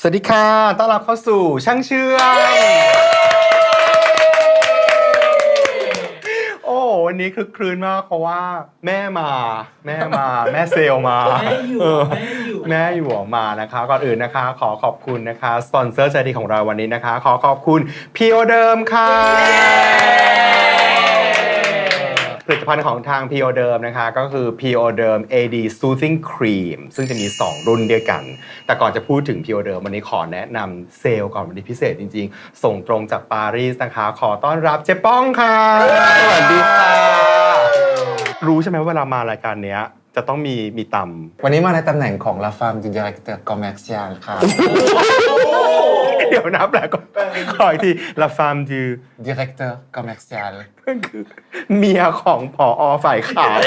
สวัสดีค่ะ ต้อนรับเข้าสู่ช่างเชื่อมโอ้วันนี้คือคลืนมากเพราะว่าแม่มา แม่มา แม่เซลลมาแม่อยู่เออแม่อยู่ แม่อยู่ออกมานะคะ ก่อนอื่นนะคะ ขอขอบคุณนะคะ สปอนเซอร์ใจดีของเราวันนี้นะคะ ขอขอบคุณพีโอเดิมค่ะ ผลิตภัณฑ์ของทาง p ีโอเดิมนะคะ ก็คือ p ีโอเดิม AD Soothing Cream ซึ่งจะมี 2 รุ่นเดียวกัน แต่ก่อนจะพูดถึง p ีโอเดิมวันนี้ขอแนะนำเซลล์ก่อนวันนี้พิเศษจริง ๆ ส่งตรงจากปารีสนะคะ ขอต้อนรับเจ๊ป้องค่ะ สวัสดีค่ะ รู้ใช่ไหมว่าเวลามารายการเนี้ยจะต้องมีมีตำวันนี้มาในตำแหน่งของ La Femme du Directeur Commercial ค่ะ เดี๋ยวนะแปลก่อนขออีกที La femme du Directeur Commercial ก็คือเมียของผอฝ่ายขาย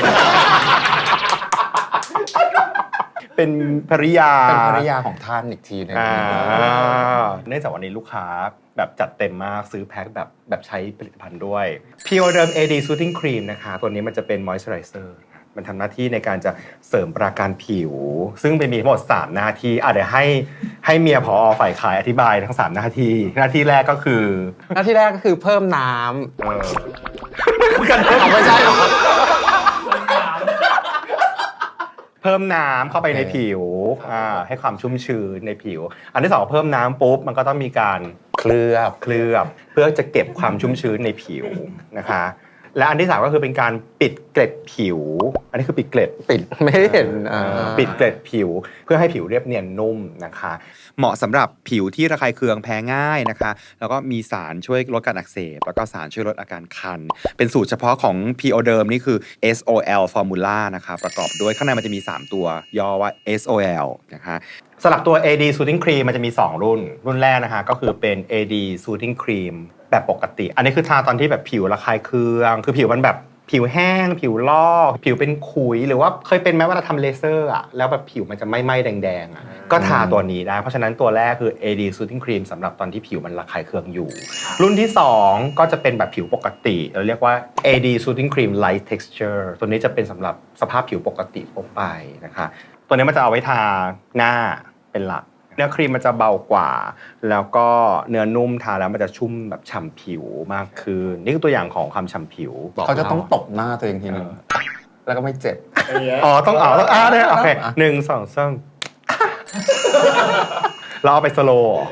เป็นภริยาเป็นภรรยาของท่านอีกทีหนึง อ่าเนื่องจากวันนี้ลูกค้าแบบจัดเต็มมากซื้อแพ็คแบบแบบใช้ผลิตภัณฑ์ด้วย p u r e d e r m AD Soothing Cream นะคะ ตัวนี้มันจะเป็น moisturizer มันทำหน้าที่ในการจะเสริมปราการผิว ซึ่งเป็นมีทั้งหมด 3 หน้าที่อะเดี๋ยวให้ให้เมียผอฝ่ายขายอธิบายทั้ง 3 หน้าที่ หน้าที่แรกก็คือ หน้าที่แรกก็คือเพิ่มน้เออกันำไม่ใช่หรอเพิ่มน้ำเข้าไปในผิวอ่าให้ความชุ่มชื้นในผิว อันที่สองเพิ่มน้ำปุ๊บมันก็ต้องมีการเคลือบเคลือบ เพื่อจะเก็บความชุ่มชื้นในผิวนะคะ และอันที่สามก็คือเป็นการปิดเกล็ดผิว อันนี้คือปิดเกล็ดปิดไม่ได้เห็นอ่าปิดเกล็ดผิว เพื่อให้ผิวเรียบเนียนนุ่มนะคะ เหมาะสำหรับผิวที่ระคายเคืองแพ้ง่ายนะคะ แล้วก็มีสารช่วยลดการอักเสบ แล้วก็สารช่วยลดอาการคัน เป็นสูตรเฉพาะของ p o d e r m นี่คือ SOL Formula นะคะ ประกอบด้วยข้างในมันจะมี 3 ตัวย่อว่า SOL นะคะ สำหรับตัว AD Soothing Cream มันจะมี 2 รุ่น รุ่นแรกนะคะ ก็คือเป็น AD Soothing Cream แบบปกติ อันนี้คือทาตอนที่แบบผิวระคายเคือง คือผิวมันแบบผิวแห้ง ผิวลอกผิวเป็นขุย หรือว่าเคยเป็นไหมว่าเราทำเลเซอร์อะแล้วแบบผิวมันจะไหม้ๆแดงๆอะก็ทาตัวนี้ได้ เพราะฉะนั้นตัวแรกคือ AD Soothing Cream สำหรับตอนที่ผิวมันระคายเคืองอยู่ รุ่นที่ 2 ก็จะเป็นแบบผิวปกติ เราเรียกว่า AD Soothing Cream Light Texture ตัวนี้จะเป็นสำหรับสภาพผิวปกติทั่วไปนะคะ ตัวนี้มันจะเอาไว้ทาหน้าเป็นหลัก เนื้อครีมมันจะเบากว่า แล้วก็เนื้อนุ่มทาแล้วมันจะชุ่มแบบฉ่ำผิวมากขึ้นนี่คือตัวอย่างของความฉ่ำผิวบอกเขาจะต้องล่ตบหน้าตัวเองทีนึงแล้วก็ไม่เจ็บอ๋อต้องเอาต้องอ่าได้โอเคหนึ่งสองสามเราเอาไปสโลว์เหรอ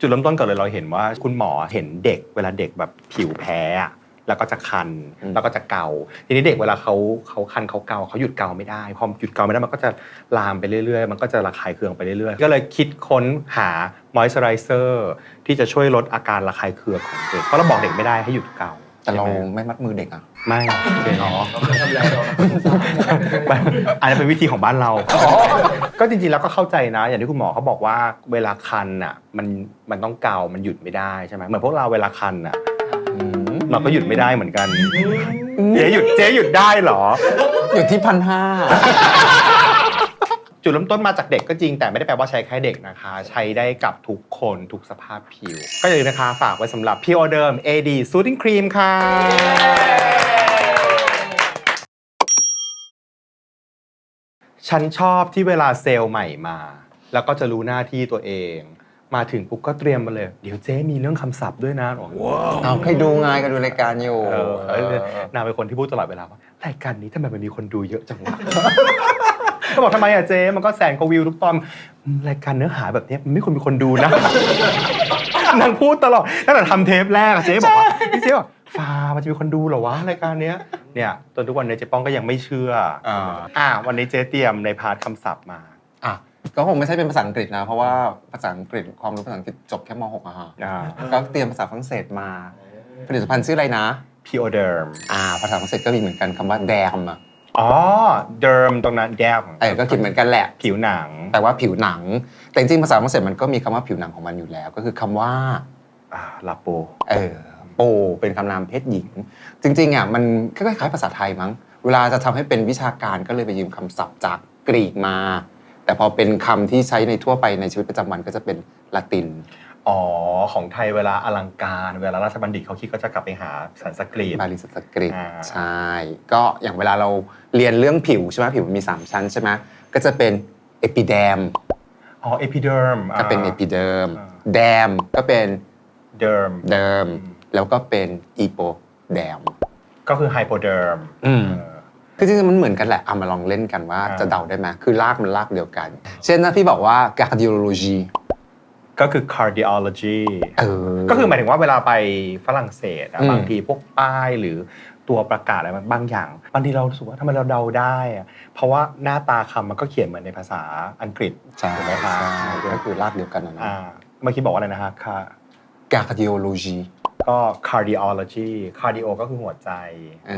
จุดเริ่มต้นก่อนเลยเราเห็นว่าคุณหมอเห็นเด็กเวลาเด็กแบบผิวแพ้อะ แล้วก็จะคันอืมแล้วก็จะเกา ทีนี้เด็กเวลาเขาเขาคันเขาเกาเขาหยุดเกาไม่ได้พอหยุดเกาไม่ได้มันก็จะลามไปเรื่อยๆ มันก็จะระคายเคืองไปเรื่อยๆ ก็เลยคิดค้นหามอยส์เจอไรเซอร์ที่จะช่วยลดอาการระคายเคืองของเด็กเพราะเราบอกเด็กไม่ได้ให้หยุดเกาแต่เราใช่ไหมไม่มัดมือเด็กอะไม่เป็นอ๋ออันนี้เป็นวิธีของบ้านเรา ก็จริงๆแล้วก็เข้าใจนะ อย่างที่คุณหมอเขาบอกว่าเวลาคันอะมันมันต้องเกา มันหยุดไม่ได้ใช่ไหมเหมือนพวกเราเวลาคันอะอืม เราก็หยุดไม่ได้เหมือนกันเจ๊หยุดเจ๊หยุดได้เหรอ อยู่ที่พันห้าจุดเริ่มต้นมาจากเด็กก็จริงแต่ไม่ได้แปลว่าใช้แค่เด็กนะคะ ใช้ได้กับทุกคนทุกสภาพผิว ก็อย่าลืมนะคะฝากไว้สำหรับ p u r e d e r m AD Soothing Cream ค่ะฉันชอบที่เวลาเซลล์ใหม่มา แล้วก็จะรู้หน้าที่ตัวเอง มาถึงปุ๊บก็เตรียมมาเลย เดี๋ยวเจ๊มีเรื่องคำศัพท์ด้วยนะบอกว้าวเอาให้ดูไงก็ดูรายการอยู่เออเออนางเป็นคนที่พูดตลอดเวลาว่ารายการนี้ทำไมมันมีคนดูเยอะจังวะ ก็บอกทำไมอะเจ๊มันก็แสนกว่าวิวทุกตอนอืมรายการเนื้อหาแบบเนี้ยมันไม่ควรมีคนดูนะ นางพูดตลอดตั้งแต่ทำเทปแรกอะเจ๊บอกว่าพี่เจ๊บอกฟ้ามันจะมีคนดูเหรอวะรายการเนี้ยเนี่ยจนทุกวันนี้เจ๊ป้องก็ยังไม่เชื่ออ่าอ่าวันนี้เจ๊เตรียมในพาร์ทคำศัพท์มา อะ ก็คงไม่ใช่เป็นภาษาอังกฤษนะ เพราะว่าภาษาอังกฤษความรู้ภาษาอังกฤษจบแค่ม .6 อะฮะอ่าก็เตรียมภาษาฝรั่งเศสมา ผลิตภัณฑ์ชื่ออะไรนะ Pioderm อ่า ภาษาฝรั่งเศสก็มีเหมือนกันคำว่าแดมอะอ๋อ derm ตรงนั้นแดมเออก็คิดเหมือนกันแหละ ผิวหนัง แต่ว่าผิวหนัง แต่จริงๆภาษาฝรั่งเศสมันก็มีคำว่าผิวหนังของมันอยู่แล้ว ก็คือคำว่าอ่าลาโปเออโปเป็นคำนามเพศหญิง จริงๆอะมันคล้ายๆภาษาไทยมั้ง เวลาจะทำให้เป็นวิชาการก็เลยไปยืมคำศัพท์จากกรีกมา แต่พอเป็นคำที่ใช้ในทั่วไปในชีวิตประจำวันก็จะเป็นละตินอ๋อ ของไทยเวลาอลังการเวลาราชบัณฑิตเขาคิดก็จะกลับไปหาสันสกรีตบาลีสันสกฤตอ่าใช่ ก็อย่างเวลาเราเรียนเรื่องผิวใช่ไหมผิวมันมี 3 ชั้นใช่ไหมก็จะเป็น epiderm อ๋อ epiderm ก็เป็น epiderm อ่า derm ก็เป็น derm derm แล้วก็เป็น epiderm ก็คือ hypoderm อืมเออ คือจริงๆมันเหมือนกันแหละเอามาลองเล่นกันว่าอ่าจะเดาได้ไหมคือลากมันลากเดียวกัน เช่นถ้าพี่บอกว่า cardiology ก็คือ cardiology เออก็คือหมายถึงว่าเวลาไปฝรั่งเศสอะอืมบางทีพวกป้ายหรือตัวประกาศอะไรบางอย่างบางทีเรารู้สึกว่าทำไมเราเดาได้อะเพราะว่าหน้าตาคำมันก็เขียนเหมือนในภาษาอังกฤษใช่ถูกไหมคะใช่ก็คือลากเดียวกันนะนะอ่าเมื่อกี้บอกว่าอะไรนะฮะค่ะ cardiology ก็ cardiology cardio ก็คือหัวใจเอ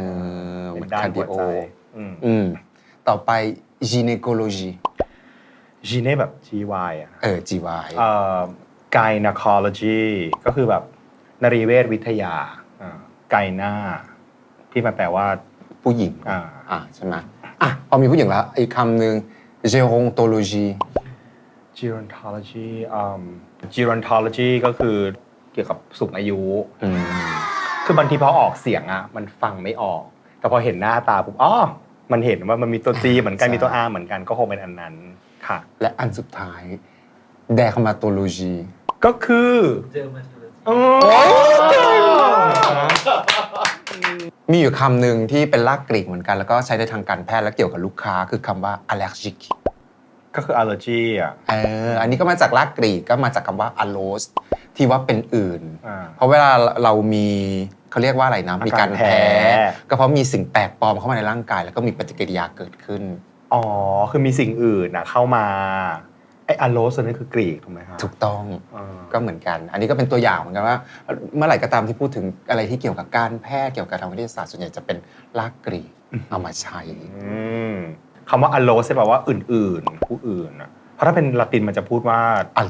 อเป็นด้านหัว cardio ใจ อืมอืมต่อไป gynecology gene แบบ GY อะเออ GY เอ่อ gynecology ก็คือแบบนรีเวชวิทยาอ่าไกนาที่มันแปลว่าผู้หญิงอ่าอ่าใช่ไหมอะพอมีผู้หญิงแล้วอีกคำหนึ่ง gerontology gerontology อืม gerontology ก็คือ เกี่ยวกับสูงอายุ อืมคือบางทีพอออกเสียงอะมันฟังไม่ออก แต่พอเห็นหน้าตาปุ๊บอ๋อมันเห็นว่ามันมีตัว G เหมือนกันใช่มีตัว R เหมือนกันก็คงเป็นอันนั้นค่ะ และอันสุดท้าย dermatology ก็คือเจอมาเจอโอ้มีอยู่คำหนึ่งที่เป็นลากกรีกเหมือนกันแล้วก็ใช้ในทางการแพทย์และเกี่ยวกับลูกค้าคือคำว่า allergic ก็คือ allergy อะเอออันนี้ก็มาจากลากกรีกก็มาจากคำว่า allos ที่ว่าเป็นอื่น อ่า เพราะเวลาเรามีเขาเรียกว่าอะไรนะมีการแพ้อาการแพ้ ก็เพราะมีสิ่งแปลกปลอมเข้ามาในร่างกาย แล้วก็มีปฏิกิริยาเกิดขึ้น อ๋อ คือมีสิ่งอื่นนะเข้ามาไอ้อโลสนั่นคือกรีกถูกไหมครับถูกต้องอ่าก็เหมือนกัน อันนี้ก็เป็นตัวอย่างเหมือนกันว่า เมื่อไหร่ก็ตามที่พูดถึงอะไรที่เกี่ยวกับการแพทย์เกี่ยวกับทางวิทยาศาสตร์ส่วนใหญ่จะเป็นลากกรีกเอามาใช้ อืม คำว่าอโลสแปลว่าอื่นๆ ผู้อื่นอะเพราะถ้าเป็นละตินมันจะพูดว่า al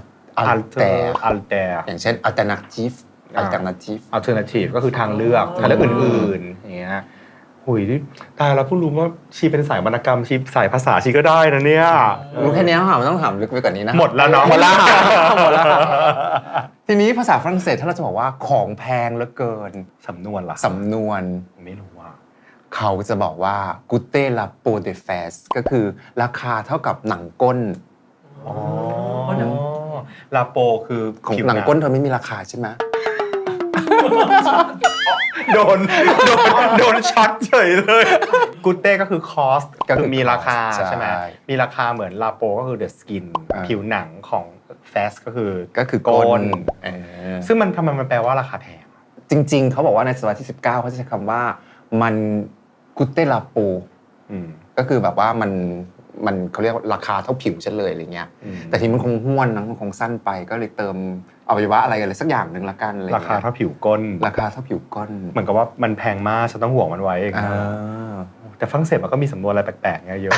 alter alter อย่างเช่น alternative อ่า alternative alternative ก็คือทางเลือกทางเลือกอื่นๆอย่างเงี้ยหุยนี่ตายแล้วเพิ่งรู้ว่าชีเป็นสายวรรณกรรมชีสายภาษาชีก็ได้นะเนี่ยรู้แค่นี้ค่ะมันต้องถามลึกไปกว่านี้นะหมดแล้วเนาะหมดแล้วหมดแล้วทีนี้ภาษาฝรั่งเศสถ้าเราจะบอกว่าของแพงเหลือเกินสำนวนล่ะสำนวน ไม่รู้ว่า เขาจะบอกว่า g o u t e la peau de fesse ก็คือราคาเท่ากับหนังก้น อ๋อลาโปคือของผิวหนังก้นเธอไม่มีราคาใช่ไหมโดนโดนโดนช็อตเฉยเลยกูเต้ก็คือคอสก็คือมีราคาใช่ไหมมีราคาเหมือนลาโปก็คือเดอะสกินอ่า ผิวหนังของแฟสก็คือก็คือก้นนเออ ซึ่งมันทำไมมันแปลว่าราคาแพง จริงๆ เขาบอกว่าในศตวรรษที่ 19 เขาจะใช้คำว่ามัน g o u t e la peau อืมก็คือแบบว่ามันมันเขาเรียกว่าราคาเท่าผิวฉันเลยอะไรเงี้ยอืมแต่ทีมันคงห้วนนะมันคงสั้นไปก็เลยเติมอวัยวะอะไรอะไรสักอย่างหนึ่งละกันอะไรราคาเงี้ยเท่าผิวก้น ราคาเท่าผิวก้น เหมือนกับว่ามันแพงมากฉันต้องห่วงมันไว้อย่างอ่เงี้ยาแต่ฝรั่งเศสมันก็มีสำนวนอะไรแปลกๆเงี้ยเยอะ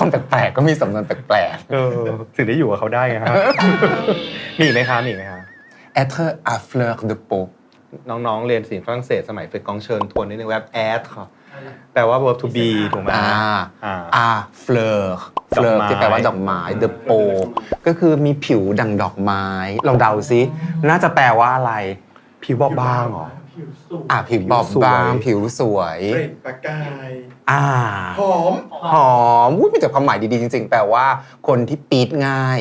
คนแปลกๆก็มีสำนวนแปลกเออถึงได้อยู่กับเขาได้ไงครับมีอีกไหมคะมีอีกไหมคะๆ être à fleur de peau น้องๆ เรียนศิลป์ฝรั่งเศส สมัยฝึกกองเชิญทวนนิดนึงแวบแอดค่ะแปลว่า verb to be ถูกไหมอ่าอ่า à fleur ดอก fleur ไม้ที่แปลว่าดอกไม้ the peau ก็คือมีผิวดังดอกไม้ ลองเดาซิ น่าจะแปลว่าอะไร ผิวบอบบางเหรอผิวสูงอ่าผิวบอบบางผิวสวยเปล่งประกายอ่าหอมหอมอุ้ยมีแต่ความหมายดีๆจริง ๆ แปลว่าคนที่ปีดง่าย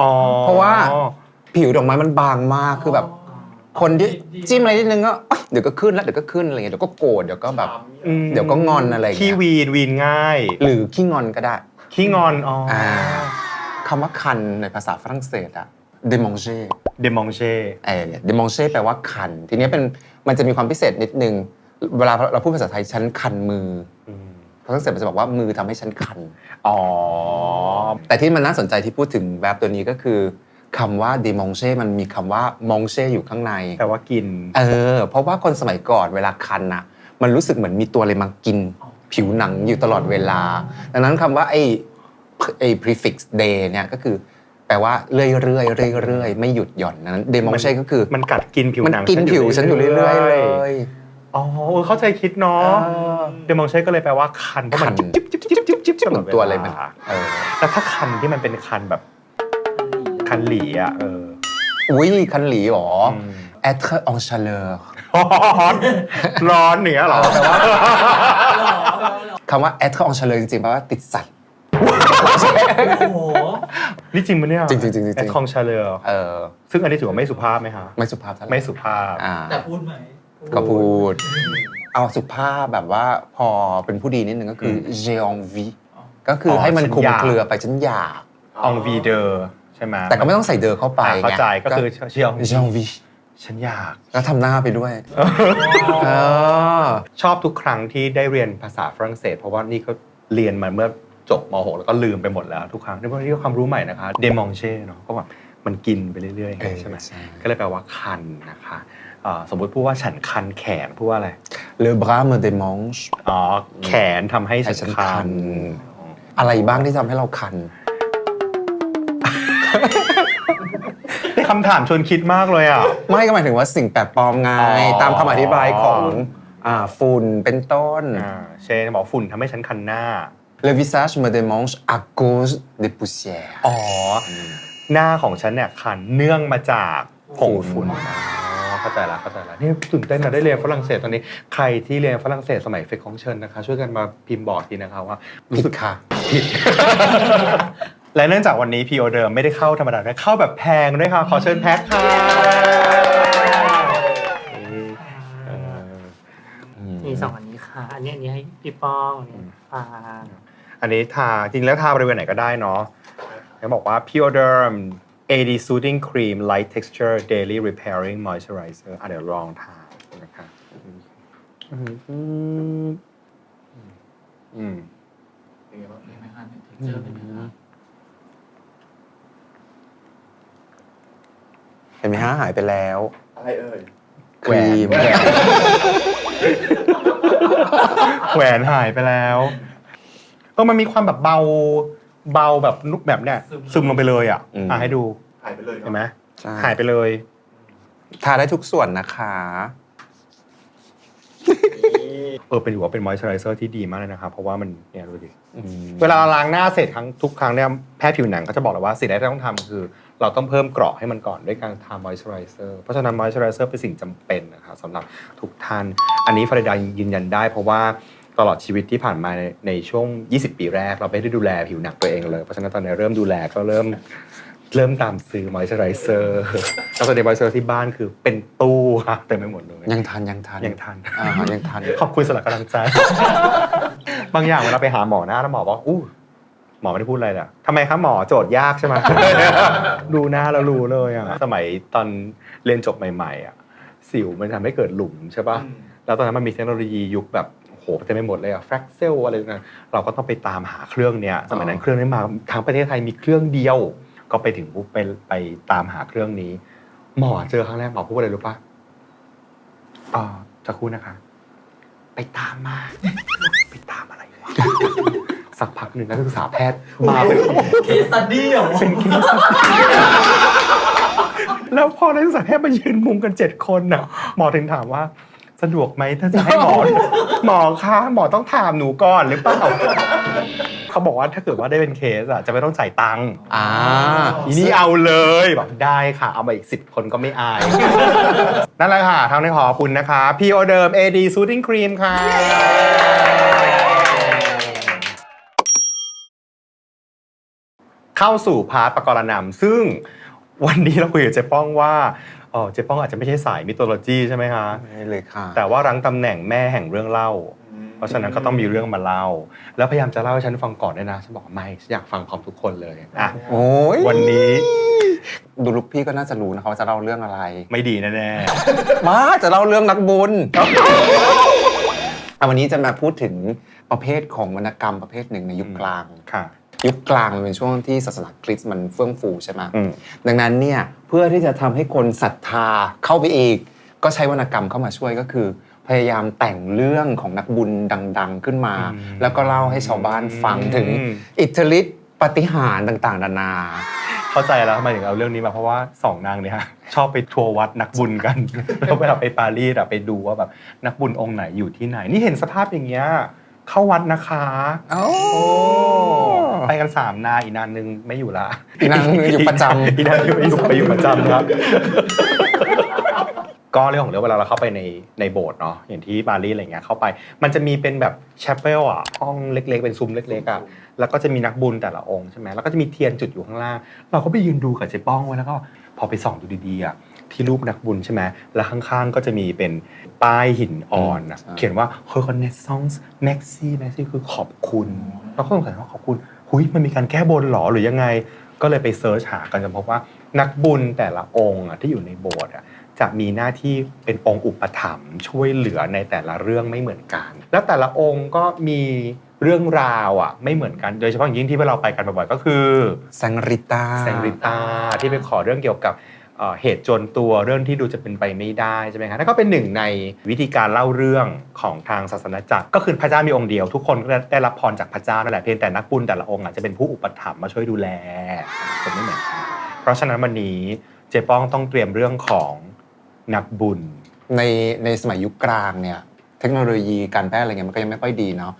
อ๋อเพราะว่าผิวดอกไม้มันบางมากคือแบบ คนที่จิ้มอะไรนิดนึงก็เอ้ยเดี๋ยวก็ขึ้นแล้วเดี๋ยวก็ขึ้นอะไรเงี้ยเดี๋ยวก็โกรธเดี๋ยวก็แบบ อืมเดี๋ยวก็งอนอะไรอย่างเงี้ยขี้วีนวีนง่าย หรือขี้งอนก็ได้ ขี้งอนอ๋ออาคำว่าคันในภาษาฝรั่งเศสอะ démanger เดมองเช่ เออ démanger แปลว่าคัน ทีนี้เป็นมันจะมีความพิเศษนิดนึง เวลาเราพูดภาษาไทยฉันคันมือฝรั่งเศสมันจะบอกว่ามือทำให้ฉันคัน อ๋อ แต่ที่มันน่าสนใจที่พูดถึงแบบตัวนี้ก็คือ คำว่า démanger มันมีคำว่า manger อยู่ข้างใน แปลว่ากิน เออ เพราะว่าคนสมัยก่อนเวลาคันอะมันรู้สึกเหมือนมีตัวอะไรมากิน ผิวหนังอยู่ตลอดเวลา ดังนั้นคำว่าไอ้ไอ้ prefix day เนี่ยก็คือแปลว่าเรื่อยๆเรื่อยๆเรื่อยๆไม่หยุดหย่อนดังนั้น démanger ก็คือ มันกัดกินผิวมันหนังกินผิวฉันอยู่เรื่อยๆเลยอ๋อเออเข้าใจคิดเนาะเออเดมองเช่ก็เลยแปลว่าคันเพราะมันคันจิ๊บจิ๊บจิ๊บจิ๊บจิ๊บจิ๊บเหมือนตัวอะไรมันตลดเวลาเออแล้วถ้าคันที่มันเป็นคันแบบ คันหลีอะเอออุ้ยคันหลีหรอม être en chaleur ร้อนร้อนเหนือเหรอคำว่า être en chaleur จริงๆแปลว่าติดสัตว์โอ้โหนี่จริงปะเนี่ยจริงๆจริงๆจริงๆแอดคองชาเลอร์เออซึ่งอันนี้ถือว่าไม่สุภาพไหมคะไม่สุภาพเท่าไหร่ไม่สุภาพอ่าแต่พูดไหมก็พูด เอาสุภาพแบบว่าพอเป็นผู้ดีนิดนึงก็คือ j'ai envie ก็คือออให้มันฉันคลุมอยากเครือไปฉันอยากองวีเดอร์ใช่ไหมแต่ก็ไม่ต้องใส่เดอเข้าไปอ่าเข้าใจก็คือเชียว j'ai envie ฉันอยากแล้วทำหน้าไปด้วยเออชอบทุกครั้งที่ได้เรียนภาษาฝรั่งเศส เพราะว่านี่ก็เรียนมาเมื่อจบม .6 แล้วก็ลืมไปหมดแล้วทุกครั้งนี่เป็นความรู้ใหม่นะคะเดมองเช่เนาะก็แบบมันกินไปเรื่อยๆอย่างเงี้ยใช่ไหมใช่ก็เลยแปลว่าคันนะคะเอ่อสมมติพูดว่าฉันคันแขนพูดว่าอะไร le bras me démange อ๋อแขนทำให้ให้ฉัฉันนคัคันนอะไรบ้างที่ทำให้เราคัน คำถามชวนคิดมากเลยอะ ไม่ก็หมายถึงว่าสิ่งแปลกปลอมไง อ๋อ ตามคำอธิบายของอ่าฝุ่นเป็นต้น อ่าเช่นบอกฝุ่นทำให้ฉันคันหน้า le visage me démange à cause des poussières อ๋ออหน้าของฉันเนี่ยคันเนื่องมาจากผงฝุ่นอ๋อเข้าใจละเข้าใจละนี่ตื่นเต้นนะได้เรียนฝรั่งเศสตอนนี้ ใครที่เรียนฝรั่งเศสสมัยเฟกของเชิญนะคะ ช่วยกันมาพิมพ์บอกทีนะคะว่าผิรู้ดสึกค่ะ และเนื่องจากวันนี้พีโอเดิมไม่ได้เข้าธรรมดานะเข้าแบบแพงด้วยค่ะขอเชิญแพ็คค่ะเออมีสองอันนี้ค่ะ อันนี้อันนี้ให้พี่ป้องอันนี้ฟางอันนี้ทาจริงแล้วทาบริเวณไหนก็ได้เนาะเขาบอกว่า Pure AD Soothing Cream Light Texture Daily Repairing Moisturizer อะเดี๋ยวลองทานะคะอืมอืม เป็นไงบ้างเป็นไหมคะเจอเป็นไงคะ เห็นไหมฮะหายไปแล้วอะไรเอ่ยครีมแหวนแหวนหายไปแล้วเออมันมีความแบบเบาเบาแบบนุกแบบเนี้ยซึมลงไปเลยอะอืมอะให้ดูหายไปเลยเห็นไหมใช่หายไปเลยทาได้ทุกส่วนนะคะเออเป็นถือว่าเป็นมอยส์เจอไรเซอร์ที่ดีมากเลยนะครับเพราะว่ามันเนี่ยดูดิอืมเวลาล้างหน้าเสร็จครั้งทุกครั้งเนี่ยแพทย์ผิวหนังก็จะบอกเลยว่าสิ่งแรกที่ต้องทำคือ เราต้องเพิ่มเกราะให้มันก่อนด้วยการทามอยส์เจอไรเซอร์เพราะฉะนั้นมอยส์เจอไรเซอร์เป็นสิ่งจำเป็นนะครับสำหรับทุกท่าน อันนี้ฟาริดายืนยันได้ เพราะว่าตลอดชีวิตที่ผ่านมาในในช่วง 20 ปีแรก เราไม่ได้ดูแลผิวหนังตัวเองเลย เพราะฉะนั้นตอนนี้เริ่มดูแลก็เริ่มเริ่มตามซื้อมอยส์เจอไรเซอร์แล้วตอนนี้มอยส์เจอไรที่บ้านคือเป็นตู้ครับเต็มไปหมดเลย ยังทันยังทันยังทันอ่ายังทัน ขอบคุณสำหรับกำลังใจ บางอย่างเวลาไปหาหมอหน้าแล้วหมอบอกอู้ หมอไม่ได้พูดอะไรเลยทำไมครับหมอโจทย์ยากใช่ไหม ดูหน้าแล้วรู้เลยอะสมัยตอนเรียนจบใหม่ๆอะสิวมันทำให้เกิดหลุมใช่ป่ะ แล้วตอนนั้นมันมีเทคโนโลยียุคแบบโหเต็มไปหมดเลยอะแฟกเซลอะไรนะเราก็ต้องไปตามหาเครื่องเนี้ยสมัยนั้นเครื่องนี้มาทางประเทศไทยมีเครื่องเดียว ก็ไปถึงปุ๊บไปไปตามหาเครื่องนี้ หมอเจอครั้งแรกหมอพูดอะไรรู้ป่ะอ่าจะคู่นะคะ ไปตามมา ไปตามอะไรวะ สักพักหนึ่งนักศึกษาแพทย์มาเป็นเคสตัดดี้เหรอเป็นเคสแล้วพอนักศึกษาแพทย์มายืนมุมกันเจ็ดคนน่ะหมอถึงถามว่าสะดวกไหมถ้าจะให้หมอหมอคะหมอต้องถามหนูก่อนหรือเปล่าเขาบอกว่าถ้าเกิดว่าได้เป็นเคสอะจะไม่ต้องจ่ายตังค์อ่าอีนี่เอาเลยบอกได้ค่ะ เอามาอีกสิบคนก็ไม่อาย นั่นแหละค่ะทางนี้ขอบคุณนะคะพีโอเดิม AD Soothing Cream ค่ะ เข้าสู่พาร์ทประกรณำซึ่งวันนี้เราคุยกับเจ๊ป้องว่าเออเจ๊ป้องอาจจะไม่ใช่สายมิโทโลจีใช่ไหมคะไม่เลยค่ะ แต่ว่ารั้งตำแหน่งแม่แห่งเรื่องเล่า เพราะฉะนั้นก็ต้องมีเรื่องมาเล่า แล้วพยายามจะเล่าให้ฉันฟังก่อนด้วยนะฉันบอกว่าไม่ฉันอยากฟังพร้อมทุกคนเลยอะโอ้ยวันนี้ดูลุกพี่ก็น่าจะรู้นะคะว่าจะเล่าเรื่องอะไร ไม่ดีแน่มาจะเล่าเรื่องนักบุญอะวันนี้จะมาพูดถึงประเภทของวรรณกรรมประเภทหนึ่งในยุคกลางๆค่ะ ยุคกลางมันเป็นช่วงที่ศาสนาคริสต์มันเฟื่องฟูใช่ไหมอืมดังนั้นเนี่ยเพื่อที่จะทำให้คนศรัทธาเข้าไปอีก ก็ใช้วรรณกรรมเข้ามาช่วยก็คือ พยายามแต่งเรื่องของนักบุญดัง ๆ ขึ้นมาอืมแล้วก็เล่าให้ชาวบ้านฟังถึงอืมอิทธิฤทธิปาฏิหารย์ต่างๆนานา เข้าใจแล้วทำไมถึงเอาเรื่องนี้มาเพราะว่าสองนางเนี่ยฮะชอบไปทัวร์วัดนักบุญกันแล้วเวลาไปปารีสอะไปดูว่าแบบนักบุญองค์ไหนอยู่ที่ไหน นี่เห็นสภาพอย่างเงี้ย เข้าวัดนะคะโอ้ไปกันสามนายอีกนานนึงไม่อยู่ละอีกนางนึงอยู่ประจำอีกนางนึงไปอยู่ไปอยู่ประจำครับก็เรื่องของเรื่องเวลาเราเข้าไปในในโบสถ์เนาะอย่างที่ปารีสอะไรเงี้ยเข้าไป มันจะมีเป็นแบบแชปเปลอะห้องเล็ก ๆ เป็นซุ้มเล็กๆอะแล้วก็จะมีนักบุญแต่ละองค์ใช่ไหมแล้วก็จะมีเทียนจุดอยู่ข้างล่าง เราก็ไปยืนดูกับเจ๊ป้องไว้แล้วก็พอไปส่องดูดีๆอะ ที่รูปนักบุญใช่ไหมแล้วข้างๆก็จะมีเป็นป้ายหินอ่อนอะใช่เขียนว่า reconnaissance merci merci คือขอบคุณเราก็สงสัยว่าขอบคุณหุยมันมีการแก้บนเหรอหรือยังไง ก็เลยไปเซิร์ชหากันจนพบว่านักบุญแต่ละองค์อะที่อยู่ในโบสถ์อะจะมีหน้าที่เป็นองค์อุปถัมภ์ช่วยเหลือในแต่ละเรื่องไม่เหมือนกัน แล้วแต่ละองค์ก็มีเรื่องราวอะไม่เหมือนกันโดยเฉพาะอย่างยิ่งที่เราไปกันบ่อยๆก็คือแซงริตาแซงริตาที่ไปขอเรื่องเกี่ยวกับ เอ่อเหตุจนตัวเรื่องที่ดูจะเป็นไปไม่ได้ใช่ไหมครับนั่นก็เป็นหนึ่งในวิธีการเล่าเรื่องของทางศาสนาจักร ก็คือพระเจ้ามีองค์เดียว ทุกคนก็ได้รับพรจากพระเจ้านั่นแหละเพียงแต่นักบุญแต่ละองค์อาจจะเป็นผู้อุปถัมภ์มาช่วยดูแลคนไม่เหมือนกันเพราะฉะนั้นวันนี้เจป้องต้องเตรียมเรื่องของนักบุญ ในในสมัยยุคกลางเนี่ยเทคโนโลยีการแพทย์อะไรเงี้ยมันก็ยังไม่ค่อยดีเนาะ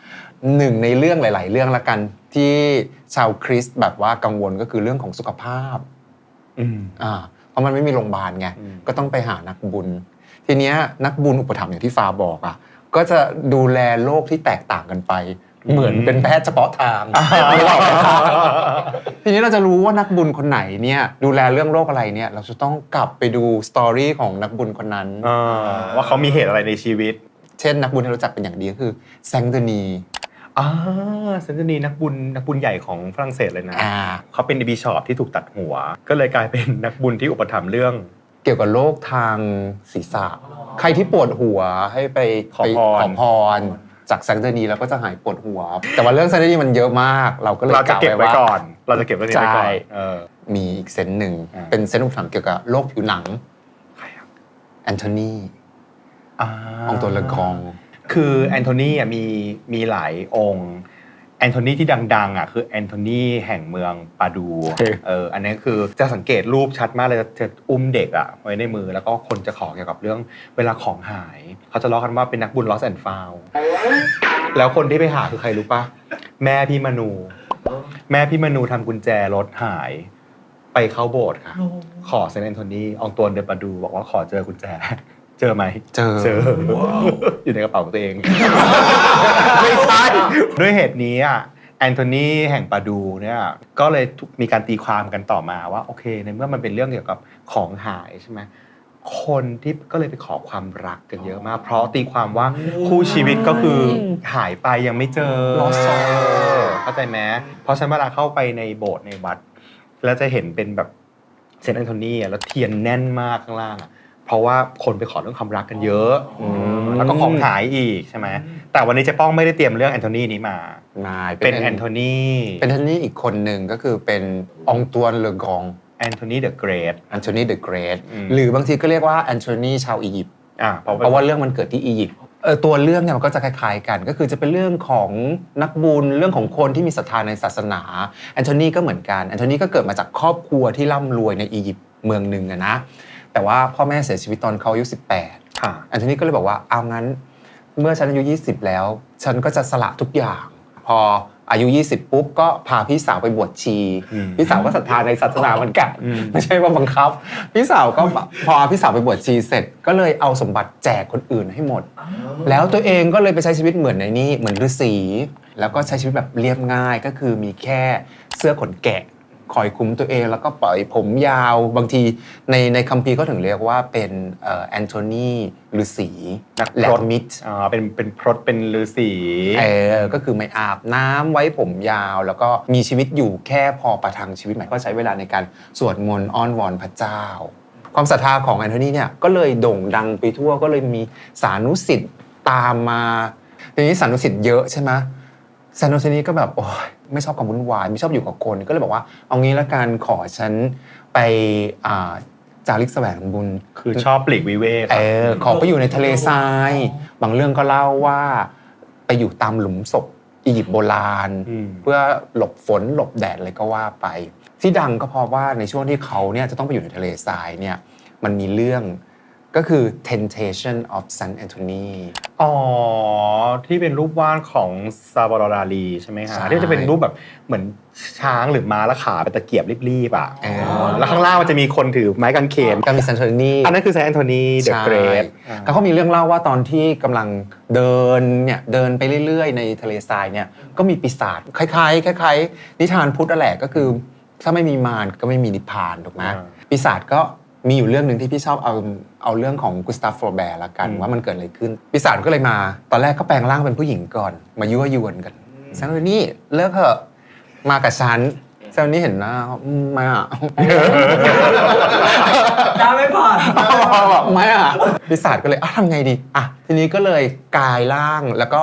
หนึ่งในเรื่องหลาย ๆ เรื่องละกันที่ชาวคริสต์แบบว่ากังวลก็คือเรื่องของสุขภาพอืมอ่าเพ ราะมันไม่มีโรงพยาบาลไงอืมก็ต้องไปหานักบุญ ทีเนี้ยนักบุญอุปถัมภ์อย่างที่ฟ้าบอกอะก็จะดูแลโรคที่แตกต่างกันไป เหมือนเป็นแพทย์เฉพาะทางไม่หรอกนะครับทีนี้เราจะรู้ว่านักบุญคนไหนเนี่ยดูแลเรื่องโรคอะไรเนี่ยเราจะต้องกลับไปดูสตอรี่ของนักบุญคนนั้นอ่าว่าเขามีเหตุอะไรในชีวิต เช่นนักบุญที่รู้จักเป็นอย่างดีก็คือแซงเดนี อ่าเซนต์นีนักบุญนักบุญใหญ่ของฝรั่งเศสเลยนะ อ่า เขาเป็นบิชอปที่ถูกตัดหัว ก็เลยกลายเป็นนักบุญที่อุปถัมภ์เรื่อง เกี่ยวกับโรคทางศีรษะ ใครที่ปวดหัวให้ไปขอไปพรขอพร จากแซงเดนีแล้วก็จะหายปวดหัว แต่ว่าเรื่องแซงเดนีมันเยอะมาก เราก็เลยเราจะเก็บไว้ว่าก่อน เราจะเก็บเรื่องนี้ไว้ก่อนใช่เออ มีอีกเซนส์หนึ่งอ่า เป็นเซนส์อุปถัมภ์เกี่ยวกับโรคผิวหนังใครอะแอนโทนีอ่าองตัวละกอง คือแอนโทนีอะมีมีหลายองค์แอนโทนีที่ดังๆอะคือแอนโทนีแห่งเมืองปาดูเออเอออันนี้คือจะสังเกตรูปชัดมากเลยจะอุ้มเด็กอะไว้ในมือแล้วก็คนจะขอเกี่ยวกับเรื่องเวลาของหาย เขาจะล้อกันว่าเป็นนักบุญ lost and found แล้วคนที่ไปหาคือใครรู้ปะแม่พี่มนู แม่พี่มนูทำกุญแจรถหาย ไปเข้าโบสถ์ค่ะ ขอเซนต์แอนโทนีอองตวนเดปาดู บอกว่าขอเจอกุญแจ เจอไหมเจอ เจออยู่ในกระเป๋าของตัวเอง ไม่ใช่ ด้วยเหตุนี้อะแอนโทนีแห่งปาดูเนี่ยก็เลยมีการตีความกันต่อมาว่า โอเค ในเมื่อมันเป็นเรื่องเกี่ยวกับของหายใช่ไหมคนที่ก็เลยไปขอความรักกันเยอะมาก เพราะตีความว่าคู่ชีวิตก็คือหายไปยังไม่เจอ Lost soul เข้าใจไหมเพราะฉะนันเวลาเข้าไปในโบสถ์ในวัด แล้วจะเห็นเป็นแบบเซนต์แอนโทนีอะแล้วเทียนแน่นมากข้างล่างอะ เพราะว่าคนไปขอเรื่องความรักกันเยอะอืมแล้วก็ของหายอีกใช่ไหมแต่วันนี้เจ๊ป้องไม่ได้เตรียมเรื่องแอนโทนีนี้มา นายเป็นแอนโทนีเป็นแอนโทนีอีกคนหนึ่งก็คือเป็นองตวนเลอกองแอนโทนีเดอะเกรทแอนโทนีเดอะเกรทอืมหรือบางทีก็เรียกว่าแอนโทนีชาวอียิปต์อ่าเพราะเพราะว่าเรื่องมันเกิดที่อียิปต์เออตัวเรื่องเนี่ยมันก็จะคล้ายๆกัน ก็คือจะเป็นเรื่องของนักบุญเรื่องของคนที่มีศรัทธาในศาสนาแอนโทนีก็เหมือนกันแอนโทนีก็เกิดมาจากครอบครัวที่ร่ำรวยในอียิปต์เมืองหนึ่งอะนะ แต่ว่าพ่อแม่เสียชีวิตตอนเขาอายุ18ค่ะแอนโทนีก็เลยบอกว่าเอางั้น เมื่อฉันอายุ 20 แล้ว ฉันก็จะสละทุกอย่าง พออายุ 20 ปุ๊บก็พาพี่สาวไปบวชชีอืมพี่สาวก็ศรัทธาในศาสนาเหมือนกันอืมไม่ใช่ว่าบังคับ พี่สาวก็พอพี่สาวไปบวชชีเสร็จ ก็เลยเอาสมบัติแจกคนอื่นให้หมด แล้วตัวเองก็เลยไปใช้ชีวิตเหมือนในนี่เหมือนฤาษีแล้วก็ใช้ชีวิตแบบเรียบง่ายก็คือมีแค่เสื้อขนแกะ คอยคุ้มตัวเองแล้วก็ปล่อยผมยาวบางทีในในคัมภีร์ก็ถึงเรียกว่าเป็นเอ่อแอนโทนีฤาษีนักแลพรดตมิดอ่าเป็นเป็นพรตเป็นฤาษีเออก็คือไม่อาบน้ำไว้ผมยาว แล้วก็มีชีวิตอยู่แค่พอประทังชีวิตใหม่ก็ใช้เวลาในการสวดมนต์อ้อนวอนพระเจ้า ความศรัทธาของแอนโทนีเนี่ยก็เลยโด่งดังไปทั่วก็เลยมีสานุสิทธิ์ตามมาทีนี้สานุสิทธิ์เยอะใช่ไหมสานุสิทธิ์นี้ก็แบบโอ้ย ไม่ชอบความวุ่นวายไม่ชอบอยู่กับคน ก็เลยบอกว่าเอางี้ละกันขอฉันไปอ่าจาริกแสวงบุญ คือชอบปลีกวิเวกเออขอไปอยู่ในทะเลทราย บางเรื่องก็เล่าว่าไปอยู่ตามหลุมศพอียิปต์โบราณอืมเพื่อหลบฝนหลบแดดอะไรก็ว่าไป ที่ดังก็เพราะว่าในช่วงที่เขาเนี่ยจะต้องไปอยู่ในทะเลทรายเนี่ยมันมีเรื่อง ก็คือ Temptation of San Anthony อ๋อ ที่เป็นรูปวาดของซาบาโรดาลีใช่ไหมฮะใช่ที่จะเป็นรูปแบบเหมือนช้างหรือม้าและขาเป็นตะเกียบรีบๆอะเออแล้วข้างล่างมันจะมีคนถือไม้กางเขนก็มี San Anthony อันนั้นคือแซนแอนโทนีเดอะใช่เกรทแล้วเขามีเรื่องเล่าว่าตอนที่กำลังเดินเนี่ยเดินไปเรื่อย ๆ ในทะเลทรายเนี่ยก็มีปีศาจคล้ายๆคล้ายๆนิทานพุทธนั่นแหละก็คือ ถ้าไม่มีมารก็ไม่มีนิพพานถูกไหมอ่า ปีศาจก็ มีอยู่เรื่องหนึ่งที่พี่ชอบเอาเอาเรื่องของกุสตาฟโฟแบร์ละกันอืมว่ามันเกิดอะไรขึ้น ปีศาจก็เลยมา ตอนแรกก็แปลงร่างเป็นผู้หญิงก่อน มายั่วยวนกันฉันเลยนี่เลิกเถอะมากับฉันแซวนี่เห็นหน้าอืมไม่อะตาไม่ผ่านบอกไม่อะปีศาจก็เลยอะทำไงดีอะทีนี้ก็เลยกลายร่างแล้วก็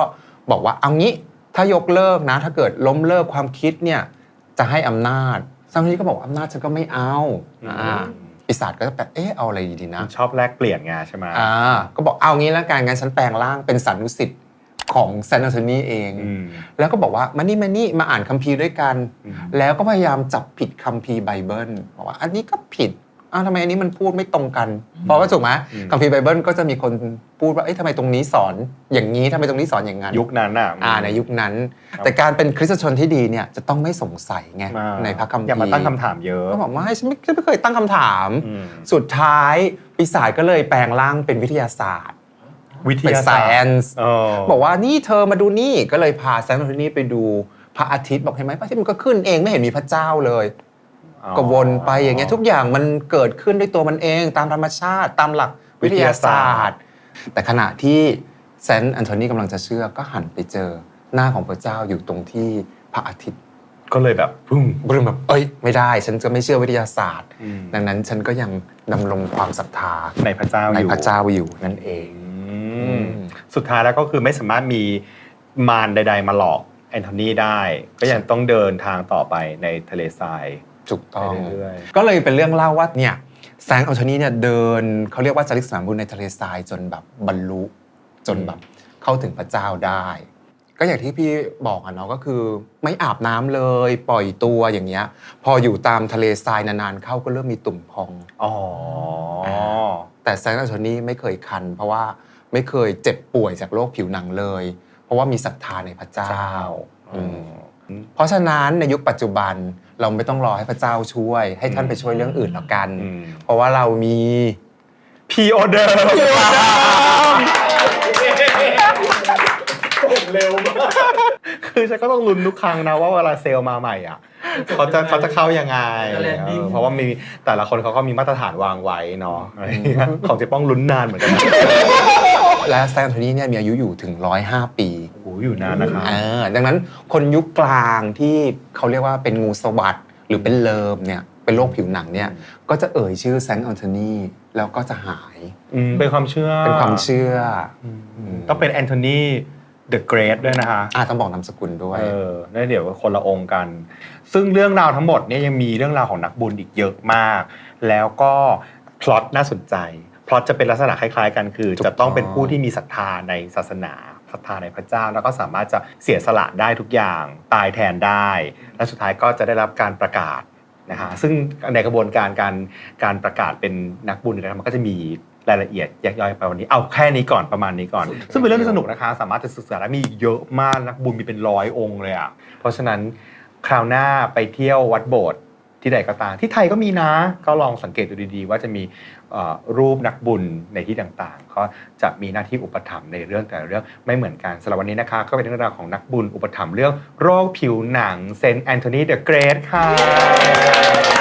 บอกว่าเอางี้ถ้ายกเลิกนะ ถ้าเกิดล้มเลิกความคิดเนี่ยจะให้อำนาจซัมนี้ก็บอกว่าอำนาจฉันก็ไม่เอาอ่า ปีศาจก็แบบเอ๊ะเอาอะไรดีนะ ชอบแลกเปลี่ยนไงใช่ไหมอ่าก็บอกเอางี้แล้วกันงั้นฉันแปลงร่างเป็นสันนุสิทธิ์ของแซนต์แอนโทนีเองอืมแล้วก็บอกว่ามานี่มานี่มาอ่านคัมภีร์ด้วยกันอืมแล้วก็พยายามจับผิดคัมภีร์ไบเบิลบอกว่าอันนี้ก็ผิด อ้าวทำไมอันนี้มันพูดไม่ตรงกัน เพราะว่าถูกไหมคัมภีร์ไบเบิลก็จะมีคนพูดว่าเอ๊ะทำไมตรงนี้สอนอย่างนี้ทำไมตรงนี้สอนอย่างนั้นยุคนั้นอะอ่าในยุคนั้นครับแต่การเป็นคริสตชนที่ดีเนี่ยจะต้องไม่สงสัยไงมาในพระคัมภีร์อย่ามาตั้งคำถามเยอะก็บอกว่าฉันไม่ฉันไม่เคยตั้งคำถามอืมสุดท้ายปีศาจก็เลยแปลงร่างเป็นวิทยาศาสตร์วิทเป็นยาไซศาสตแอร์นซ์เออบอกว่านี่เธอมาดูนี่ก็เลยพาแซมโทนี่ไปดูพระอาทิตย์บอกเห็นไหมพระอาทิตย์มันก็ขึ้นเองไม่เห็นมีพระเจ้าเลยอ๋อ ก็วนไปอย่างเงี้ยทุกอย่างมันเกิดขึ้นด้วยตัวมันเองตามธรรมชาติ ตามหลักวิทยาศาสตร์ แต่ขณะที่แซนต์แอนโทนีกำลังจะเชื่อก็หันไปเจอหน้าของพระเจ้าอยู่ตรงที่พระอาทิตย์ก็เลยแบบพึ่งบรึมแบบเอ้ยไม่ได้ ฉันจะไม่เชื่อวิทยาศาสตร์อืมดังนั้นฉันก็ยังดำรงความศรัทธาในพระเจ้าในอยู่พระเจ้าอยู่นั่นเองอืมสุดท้ายแล้วก็คือไม่สามารถมีมารใด ๆ มาหลอกแอนโทนีได้ ก็ยังต้องเดินทางต่อไปในทะเลทราย ถูกต้อง ไปเรื่อยๆก็เลยเป็นเรื่องเล่าว่าเนี่ยแซงอัลโทนีเนี่ยเดินเขาเรียกว่าจาริกสนามบุญในทะเลทรายจนแบบบรรลุจนแบบเข้าถึงพระเจ้าได้ ก็อย่างที่พี่บอกอะเนาะก็คือ ไม่อาบน้ำเลยปล่อยตัวอย่างเงี้ย พออยู่ตามทะเลทรายนานๆเข้าก็เริ่มมีตุ่มพองอ๋อแต่แซงอัลโทนีไม่เคยคัน เพราะว่าไม่เคยเจ็บป่วยจากโรคผิวหนังเลย เพราะว่ามีศรัทธาในพระเจ้า เจ้าอืม เพราะฉะนั้นในยุคปัจจุบัน เราไม่ต้องรอให้พระเจ้าช่วย ให้ท่านไปช่วยเรื่องอื่นแล้วกันอืมเพราะว่าเรามีพีออเดอร์เร็วมากคือฉันก็ต้องลุ้นทุกครั้งนะว่าเวลาเซลล์มาใหม่อะเขาจะเขาจะเข้ายังไงจะ landing เออเพราะว่ามีแต่ละคนเขาก็มีมาตรฐานวางไว้เนาะอะไรอย่างเงี้ยของเจ๊ป้องลุ้นนานเหมือนกันนะและแซนโทนีเนี่ยมีอายุอยู่ถึง 105 ปีโอ้โหอยู่นานนะครับอ่าดังนั้นคนยุคกลางที่เขาเรียกว่าเป็นงูสวัสดหรือเป็นเลิมเนี่ยเป็นโรคผิวหนังเนี่ยก็จะเอ่ยชื่อแซงอัลโทนีแล้วก็จะหายอืมเป็นความเชื่อเป็นความเชื่อมต้องเป็นแอนโทนีเดอะเกรทด้วยนะคะอ่าต้องบอกนามสกุลด้วย เออแล้วเดี๋ยวคนละองค์กัน ซึ่งเรื่องราวทั้งหมดเนี่ยยังมีเรื่องราวของนักบุญอีกเยอะมาก แล้วก็พล็อตน่าสนใจพล็อตจะเป็นลักษณะคล้ายๆกันคือถูกต้องจะต้องเป็นผู้ที่มีศรัทธาในศาสนา ศรัทธาในพระเจ้า แล้วก็สามารถจะเสียสละได้ทุกอย่างตายแทนได้ และสุดท้ายก็จะได้รับการประกาศนะฮะซึ่งในกระบวนการการการประกาศเป็นนักบุญนะครับมันก็จะมีรายละเอียดแยกย่อยไปวันนี้เอาแค่นี้ก่อนประมาณนี้ก่อน ซึ่งเป็นเรื่องที่สนุกนะคะ สามารถจะศึกษาได้มีเยอะมากนักบุญมีเป็นร้อยองค์เลยอะเพราะฉะนั้นคราวหน้าไปเที่ยววัดโบสถ์ที่ใดก็ตามที่ไทยก็มีนะ ก็ลองสังเกตดูดีๆ ว่าจะมีเอ่อ รูปนักบุญในที่ต่างๆก็จะมีหน้าที่อุปถัมภ์ในเรื่องแต่เรื่องไม่เหมือนกันสำหรับวันนี้นะคะก็เป็นเรื่องราวของนักบุญอุปถัมภ์เรื่องโรคผิวหนังเซนต์แอนโทนีเดอะเกรทค่ะ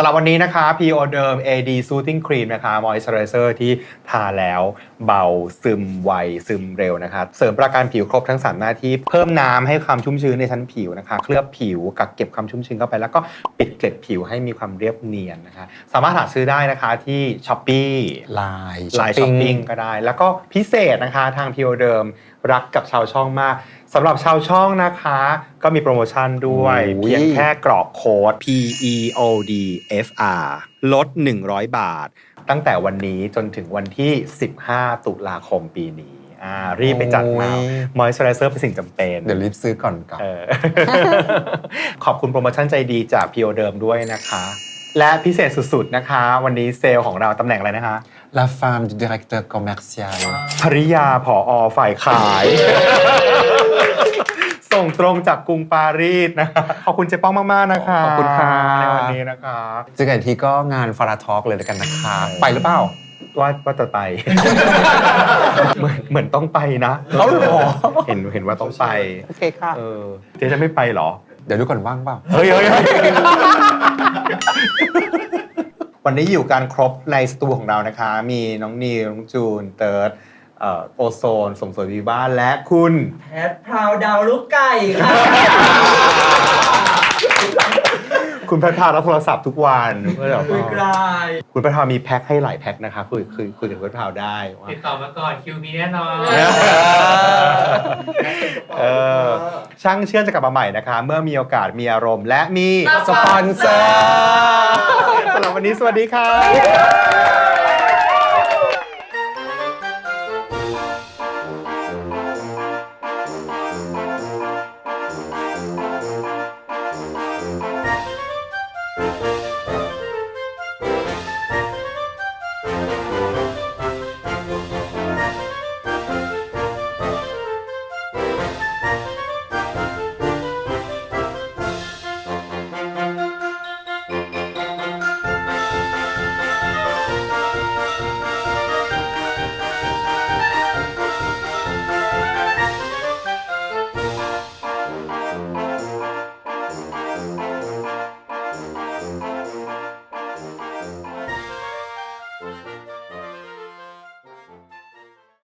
ำหรับวันนี้นะคะพีโอเดิม AD Soothing Cream นะคะ Moisturizer ที่ทาแล้วเบาซึมไวซึมเร็วนะคะเสริมประการผิวครบทั้ง 3 หน้าที่เพิ่มน้ำให้ความชุ่มชื้นในชั้นผิวนะคะ เคลือบผิวกักเก็บความชุ่มชื้นเข้าไป แล้วก็ปิดเกล็ดผิวให้มีความเรียบเนียนนะคะ สามารถหาซื้อได้นะคะที่ s h อ p e e ลายไลน์ช้อปปิ้งก็ได้ แล้วก็พิเศษนะคะทางพีโอเดิม รักกับชาวช่องมากสำหรับชาวช่องนะคะ ก็มีโปรโมชั่นด้วย โอ้ย เพียงแค่กรอกโค้ด P E O D F R ลด 100 บาท ตั้งแต่วันนี้จนถึงวันที่ 15 ตุลาคมปีนี้อ่ารีบไปจัดมามอยส์เจอร์เป็นสิ่งจำเป็น เดี๋ยวรีบซื้อก่อนกลับ เออ ขอบคุณโปรโมชั่นใจดีจากพีโอเดิมด้วยนะคะ และพิเศษสุดๆนะคะ วันนี้เซลล์ของเราตำแหน่งอะไรนะคะ La femme du directeur commercial ภริยาผออฝ่ายขาย ส่งตรงจากกรุงปารีสนะคะขอบคุณเจ๊ป้องมาก ๆ นะคะขอบคุณค่ะ ในวันนี้นะคะเจอกันอีกทีก็งานฟาราทอกเลยแล้วกันนะคะ ไปหรือเปล่า ว่าว่าจะไป เหมือนเหมือนต้องไปนะเอาเหรอ เห็นเห็นว่าต้องไป โอเคค่ะ เออเจ๊จะไม่ไปเหรอ เดี๋ยวดูก่อนว่างเปล่า เฮ้ยเฮ้ยเฮ้ย วันนี้อยู่การครบในสตูของเรานะคะ มีน้องนีน้องจูน เติร์ดเอ่อโอโซน สมสวยวีบ้านและคุณ แพทพราวดาวลูกไก่ค่ะ คุณพัฒนารับโทรศัพท์ทุกวันก็แบบคุยกว่าลายคุณพัฒนามีแพ็คให้หลายแพ็คนะคะคุยคุยคุยกับคุณพัฒนาได้ว่า ติดต่อมาก่อนคิวมีแน่นอน เออช่างเชื่อนจะกลับมาใหม่นะคะ เมื่อมีโอกาสมีอารมณ์ และมีสปอนเซอร์สำหรับวันนี้สวัสดีค่ะ